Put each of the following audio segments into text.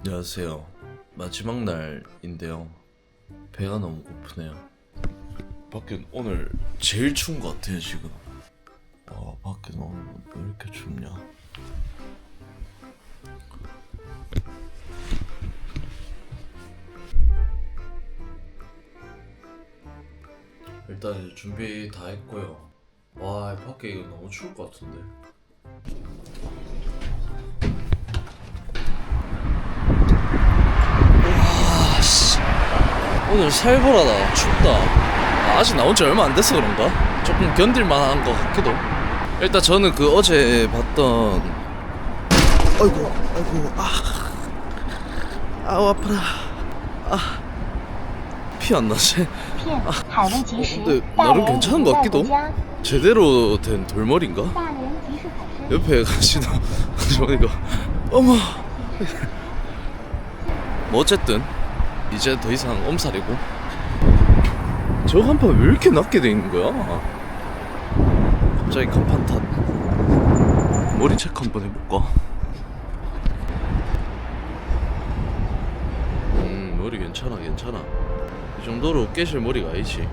안녕하세요. 마지막 날인데요. 배가 너무 고프네요. 밖에 오늘 제일 추운 것 같아요 지금. 와 밖에 너무 왜 이렇게 춥냐? 일단 준비 다 했고요. 와 밖에 이거 너무 추울 것 같은데. 오늘 살벌하다. 춥다. 아직 나온 지 얼마 안 돼서 그런가? 조금 견딜만한 것 같기도. 일단 저는 그 어제 봤던 아이고 아이고 아. 아우 아파라. 아 피 안 나지? 아, 근데 나름 괜찮은 것 같기도. 제대로 된 돌머리인가? 옆에 가시는 아저씨가. 어머. 뭐 어쨌든. 이제 더 이상 엄살이고 저 간판 왜 이렇게 낮게 돼 있는 거야? 갑자기 간판 탓 머리 체크 한번 해볼까? 음 머리 괜찮아 괜찮아 이 정도로 깨실 머리가 아니지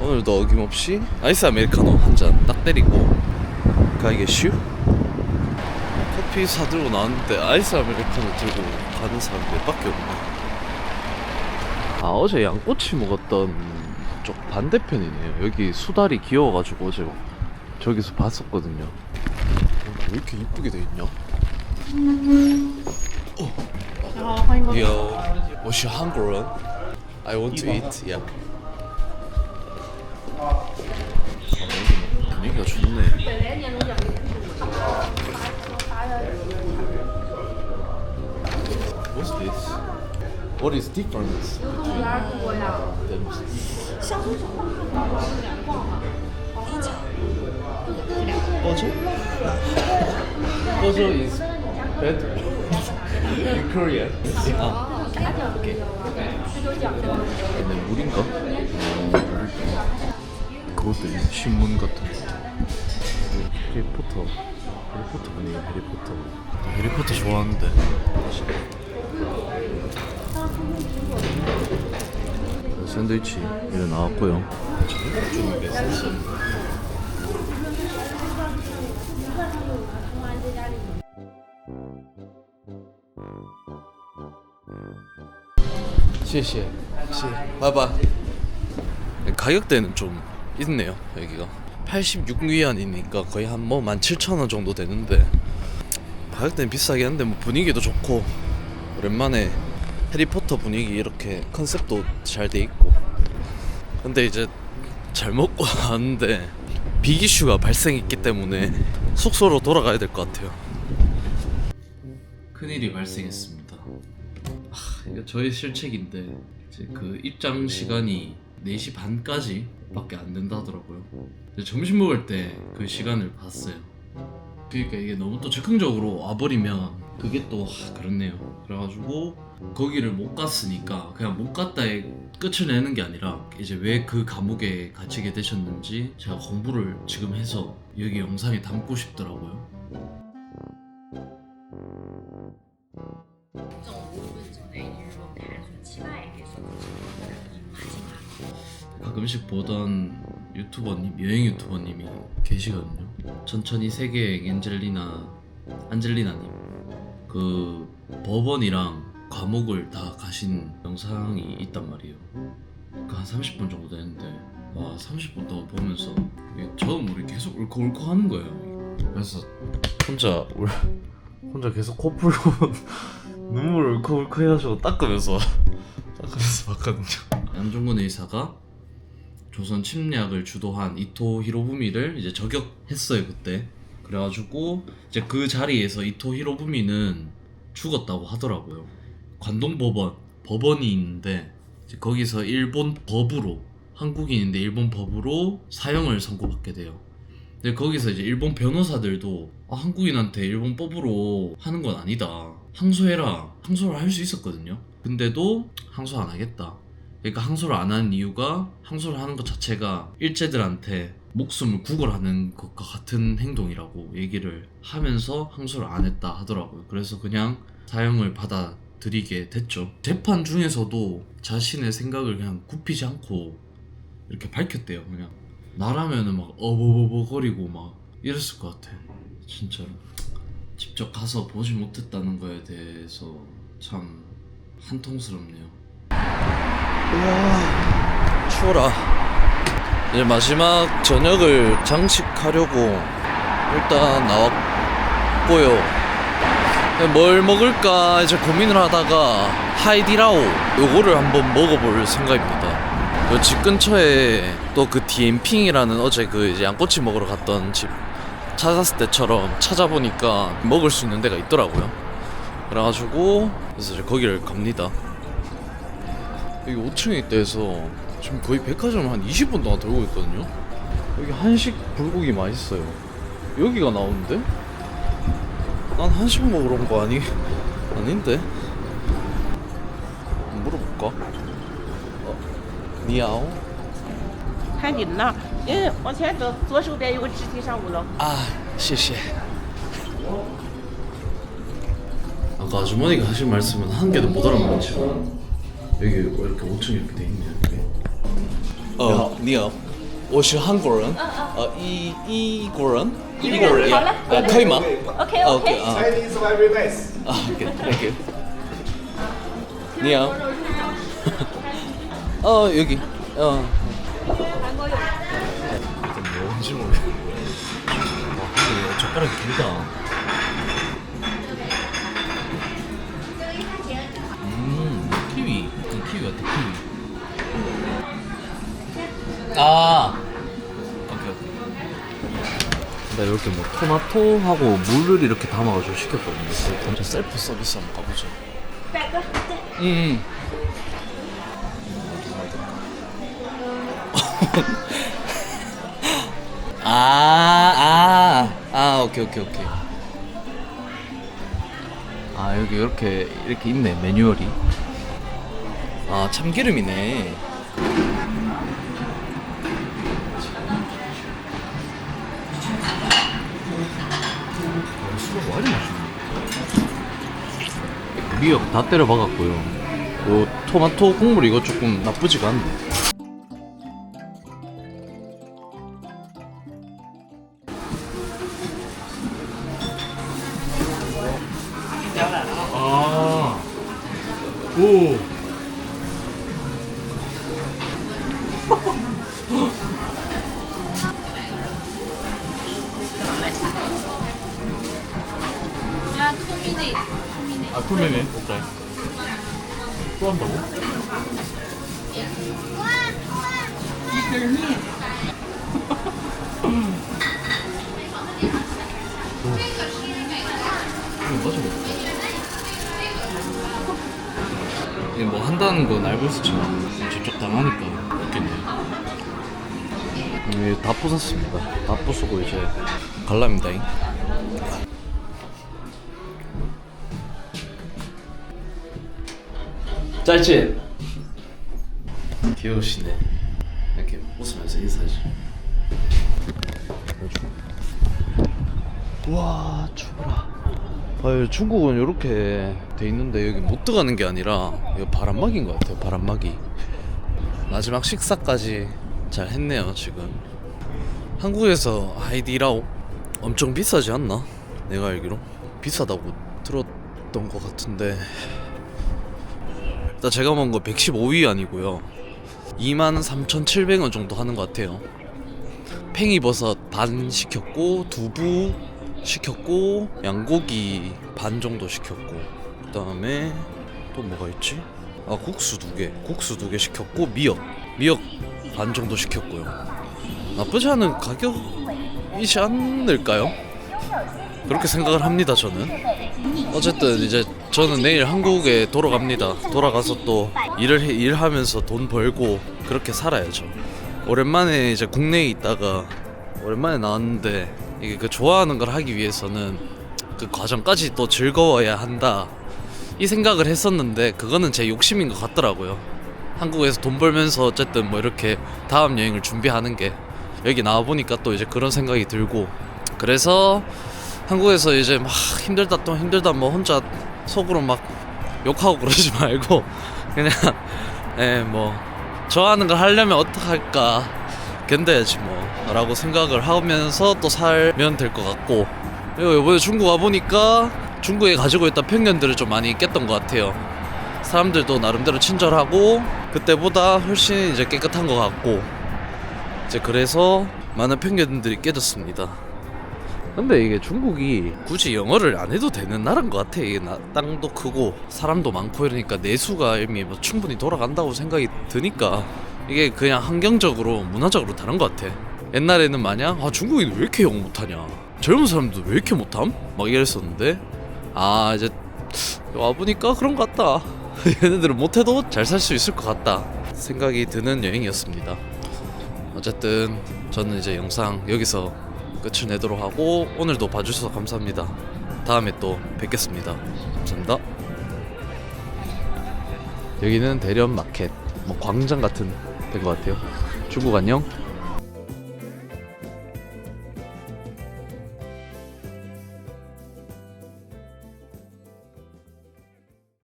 오늘도 어김없이 아이스 아메리카노 한 잔 딱 때리고 가이게슈? 커피 사들고 나왔는데 아이스 아메리카노 들고 가는 사람 몇 밖에 없네 아 어제 양꼬치 먹었던 쪽 반대편이네요. 여기 수달이 귀여워가지고 어제 저기서 봤었거든요. 어, 왜 이렇게 이쁘게 돼 있냐? Yo, what's your hunger on? I want to eat, yeah. 아, 여기 분위기가 좋네. What's this? What is difference? 꺼져? 꺼져 is better in Korean. 아, 오케이. 얘네 물인가? 그것도 신문 같은 거. 리포터. 해리포터 분위기 해리포터. 해리포터 좋아하는데. 샌드위치 이래 나왔고요. 시시 시 봐봐. 가격대는 좀 있네요 여기가. 86위안이니까 거의 한 뭐 17,000원 정도 되는데 가격대는 비싸긴 한데 뭐 분위기도 좋고 오랜만에 해리포터 분위기 이렇게 컨셉도 잘 돼 있고. 근데 이제 잘 먹고 나왔는데 비기슈가 발생했기 때문에 숙소로 돌아가야 될 것 같아요. 큰일이 발생했습니다. 아, 이거 저의 실책인데 이제 그 입장 시간이 4시 반까지 밖에 안 된다 하더라고요. 점심 먹을 때 그 시간을 봤어요. 그러니까 이게 너무 또 즉흥적으로 와버리면 그게 또 하, 그렇네요. 그래가지고 거기를 못 갔으니까 그냥 못 갔다에 끝을 내는 게 아니라 이제 왜 그 감옥에 갇히게 되셨는지 제가 공부를 지금 해서 여기 영상에 담고 싶더라고요 가끔씩 보던 유튜버님 여행 유튜버님이 계시거든요. 천천히 세계여행 엔젤리나 안젤리나님 그 법원이랑 감옥을 다 가신 영상이 있단 말이에요. 그한 30분 정도 되는데 와 30분 동안 보면서 저도 모르게 계속 울컥울컥 하는 거예요. 그래서 혼자 울 혼자 계속 코 풀고 눈물 울컥울컥 해가지고 닦으면서 닦으면서 봤거든요. 안종근 의사가 조선 침략을 주도한 이토 히로부미를 이제 저격했어요 그때. 그래가지고 이제 그 자리에서 이토 히로부미는 죽었다고 하더라고요. 관동법원 법원이 있는데 거기서 일본 법으로 한국인인데 일본 법으로 사형을 선고받게 돼요. 근데 거기서 이제 일본 변호사들도 아, 한국인한테 일본 법으로 하는 건 아니다. 항소해라. 항소를 할 수 있었거든요. 근데도 항소 안 하겠다 그러니까 항소를 안 하는 이유가 항소를 하는 것 자체가 일제들한테 목숨을 구걸하는 것과 같은 행동이라고 얘기를 하면서 항소를 안 했다 하더라고요. 그래서 그냥 사형을 받아 드리게 됐죠. 재판 중에서도 자신의 생각을 그냥 굽히지 않고 이렇게 밝혔대요. 그냥 나라면은 막 어버버버거리고 막 이랬을 것 같아. 진짜로. 직접 가서 보지 못했다는 거에 대해서 참 한통스럽네요. 우와 추워라. 이제 마지막 저녁을 장식하려고 일단 나왔고요. 뭘 먹을까 이제 고민을 하다가 하이디라오 요거를 한번 먹어볼 생각입니다. 요 집 근처에 또 그 디엠핑이라는 어제 그 이제 양꼬치 먹으러 갔던 집 찾았을 때처럼 찾아보니까 먹을 수 있는 데가 있더라고요. 그래가지고 그래서 이제 거기를 갑니다 여기 5층에 있다 해서 지금 거의 백화점을 한 20분 동안 돌고 있거든요. 여기 한식 불고기 맛있어요. 여기가 나오는데? 난 한식 먹으러 온 거 아니 아닌데? 한번 물어볼까? 어, 니아오? 看你呢，嗯，往前走，左手边有个直梯上五楼。 아, 谢谢. 아까 아주머니가 하신 말씀은 한 개도 못 알아먹었지만 여기 왜 이렇게 5층 이렇게 돼 있냐 이렇게. 어, 니아오. 我是韩国人，呃，一一国人，一国人，好嘞呃，可以吗 OK ？OK 啊 Chinese very nice. 啊，OK，Thank you。你好。어 여기. 어. 뭔지 모르겠 와 근데 젓가락이 길다 이렇게 뭐 토마토하고 물을 이렇게 담아가지고 시켰거든요 저 셀프 서비스 한번 가보죠. 음. 아, 아, 아, 오케이, 오케이, 오케이. 아, 여기 이렇게, 이렇게 있네, 매뉴얼이. 아, 참기름이네. 미역 다 때려 박았고요 요 토마토 국물 이거 조금 나쁘지가 않네. 아, 오. 이거 맞아. 이게 뭐 한다는 건 알고 있었지만 저쪽 당하니까 없겠네요. 네, 다 부쉈습니다. 다 부수고 이제 갈랍니다. 짤집. 귀여우시네. 웃으면서 인사하지. 와 추워라. 아유 중국은 이렇게 돼 있는데 여기 못 들어가는 게 아니라 이거 바람막이인 것 같아요. 바람막이. 마지막 식사까지 잘 했네요 지금. 한국에서 아이디라오 엄청 비싸지 않나? 내가 알기로 비싸다고 들었던 것 같은데 일단 제가 먹은 거 115위 아니고요 23,700원 정도 하는 것 같아요 팽이버섯 반 시켰고 두부 시켰고 양고기 반 정도 시켰고 그 다음에 또 뭐가 있지? 아 국수 두 개, 국수 두 개 시켰고 미역, 미역 반 정도 시켰고요. 나쁘지 않은 가격이지 않을까요? 그렇게 생각을 합니다 저는. 어쨌든 이제 저는 내일 한국에 돌아갑니다. 돌아가서 또 일을 해- 일하면서 돈 벌고 그렇게 살아야죠. 오랜만에 이제 국내에 있다가 오랜만에 나왔는데 이게 그 좋아하는 걸 하기 위해서는 그 과정까지 또 즐거워야 한다 이 생각을 했었는데 그거는 제 욕심인 것 같더라고요. 한국에서 돈 벌면서 어쨌든 뭐 이렇게 다음 여행을 준비하는 게 여기 나와 보니까 또 이제 그런 생각이 들고 그래서 한국에서 이제 막 힘들다 또 힘들다 뭐 혼자 속으로 막 욕하고 그러지 말고 그냥 에뭐 좋아하는 걸 하려면 어떡할까 견뎌야지 뭐 라고 생각을 하면서 또 살면 될 것 같고. 그리고 이번에 중국 와보니까 중국에 가지고 있던 편견들을 좀 많이 깼던 것 같아요. 사람들도 나름대로 친절하고 그때보다 훨씬 이제 깨끗한 것 같고. 이제 그래서 많은 편견들이 깨졌습니다 근데 이게 중국이 굳이 영어를 안 해도 되는 나라인 것 같아. 이게 나- 땅도 크고 사람도 많고 이러니까 내수가 이미 뭐 충분히 돌아간다고 생각이 드니까 이게 그냥 환경적으로 문화적으로 다른 것 같아. 옛날에는 마냥 아 중국인 왜 이렇게 영어 못하냐. 젊은 사람도 왜 이렇게 못함? 막 이랬었는데 아 이제 와 보니까 그런 것 같다. 얘네들은 못해도 잘 살 수 있을 것 같다 생각이 드는 여행이었습니다. 어쨌든 저는 이제 영상 여기서 끝을 내도록 하고 오늘도 봐주셔서 감사합니다. 다음에 또 뵙겠습니다. 감사합니다. 여기는 대련 마켓, 뭐 광장 같은 된 것 같아요. 중국 안녕.